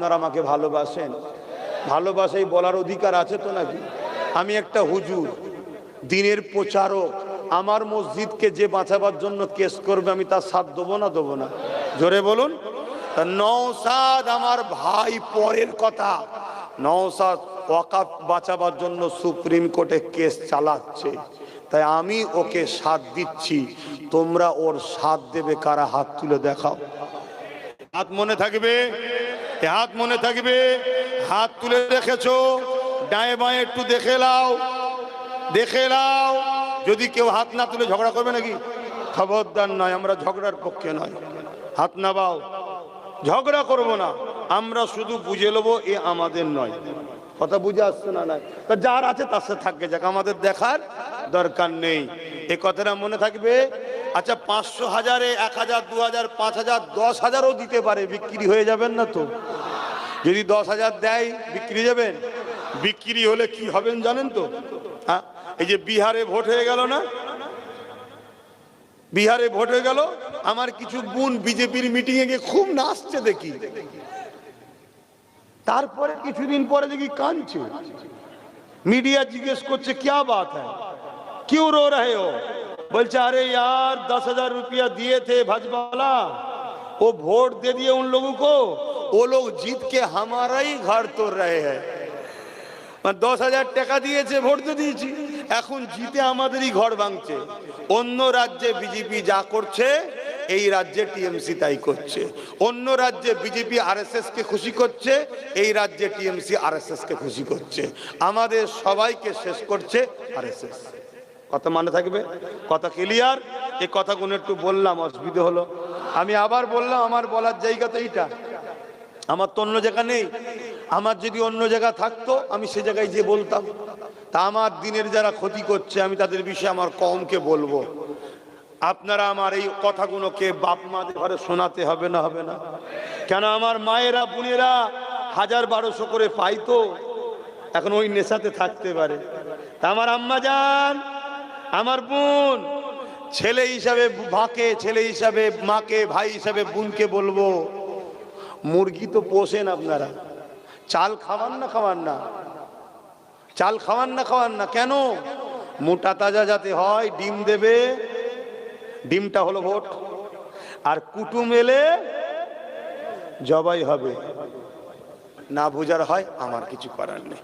আপনারা আমাকে ভালোবাসেন। ভালোবাসাই বলার অধিকার আছে তো নাকি? আমি একটা হুজুর, দিনের প্রচারক। আমার মসজিদকে যে বাঁচাবার জন্য কেস করবে, আমি তার সাথ দেবো না দেবো না? জোরে বলুন। তা নওসাদ আমার ভাই পরের কথা। নওসাদ ওয়াকাফ বাঁচাবার জন্য সুপ্রিম কোর্টে কেস চালাচ্ছে। তাই আমি ওকে সাথ দিচ্ছি। তোমরা ওর সাথ দেবে, কারা হাত তুলে দেখাও। হাত মনে থাকবে? হাত মনে থাকবে, হাত তুলে রেখেছো ডায়ে বাঁয়ে একটু দেখে লাও দেখে লাও যদি কেউ হাত না তুলে ঝগড়া করবে নাকি? খবরদার নয়, আমরা ঝগড়ার পক্ষে নয়। হাত না বাও ঝগড়া করব না, আমরা শুধু বুঝে নেব এ আমাদের নয়। কথা বুঝে আসছে না নাই? তা যার আছে তার সাথে থাকবে, যাক আমাদের দেখার দরকার নেই। এ কথাটা মনে থাকবে আচ্ছা পাঁচশো হাজারে এক হাজার, দু হাজার, পাঁচ হাজার, দশ হাজারও দিতে পারে, বিক্রি হয়ে যাবেন না তো? যদি দশ হাজার দেয়, বিক্রি যাবেন? বিক্রি হলে কি হবেন জানেন তো? হ্যাঁ? এই যে বিহারে ভোট হয়ে গেল না? বিহারে ভোট হয়ে গেল? আমার কিছু গুণ বিজেপির মিটিং এ গিয়ে খুব নাচছে দেখি। তারপরে কিছুদিন পরে দেখি কাঁদছে। মিডিয়া জিজ্ঞেস করছে, ক্যা বাত হ্যাঁ কেউ রো রে ও বলছে, আরে ইয়ার, দশ হাজার রুপিয়া দিয়ে থে ভাজবালা ও ভোট দে দিয়ে উন লোক কো। ও লোক জিত কে হামারাই ঘর তোর রে হ্যাঁ মানে দশ হাজার টাকা দিয়েছে, ভোট দিয়ে দিয়েছি। এখন জিতে আমাদেরই ঘর ভাঙছে। অন্য রাজ্যে বিজেপি যা করছে এই রাজ্যে টিএমসি তাই করছে। অন্য রাজ্যে বিজেপি, আরএসএস কে খুশি করছে, এই রাজ্যে টিএমসি, আরএসএস কে খুশি করছে। আমাদের সবাইকে শেষ করছে আরএসএস। কথা মানে থাকবে? কথা ক্লিয়ার এই কথাগুলো একটু বললাম, অসুবিধা হলো। আমি আবার বললাম, আমার বলার জায়গা তো এইটা। আমার তো অন্য জায়গা নেই। আমার যদি অন্য জায়গা থাকতো, আমি সে জায়গায় যে বলতাম। তা আমার দিনের যারা ক্ষতি করছে, আমি তাদের বিষয়ে আমার কমকে বলব। আপনারা আমার এই কথাগুলোকে বাপ মাদের ঘরে শোনাতে হবে না হবে না। কেন আমার মায়েরা, বোনেরা হাজার বারোশো করে পাইতো, এখন ওই নেশাতে থাকতে পারে। আমার আম্মা যান, আমার বোন, ছেলে হিসাবে ভাকে ছেলে হিসাবে মাকে, ভাই হিসাবে বোনকে বলব, মুরগি তো পোষেন আপনারা। চাল খাওয়ান না খাওয়ান না। চাল খাওয়ান না খাওয়ান না। কেন? মোটা তাজা যাতে হয়, ডিম দেবে ডিমটা হলো ভোট। আর কুটুম এলে জবাই হবে। না বোঝার হয়, আমার কিছু করার নেই।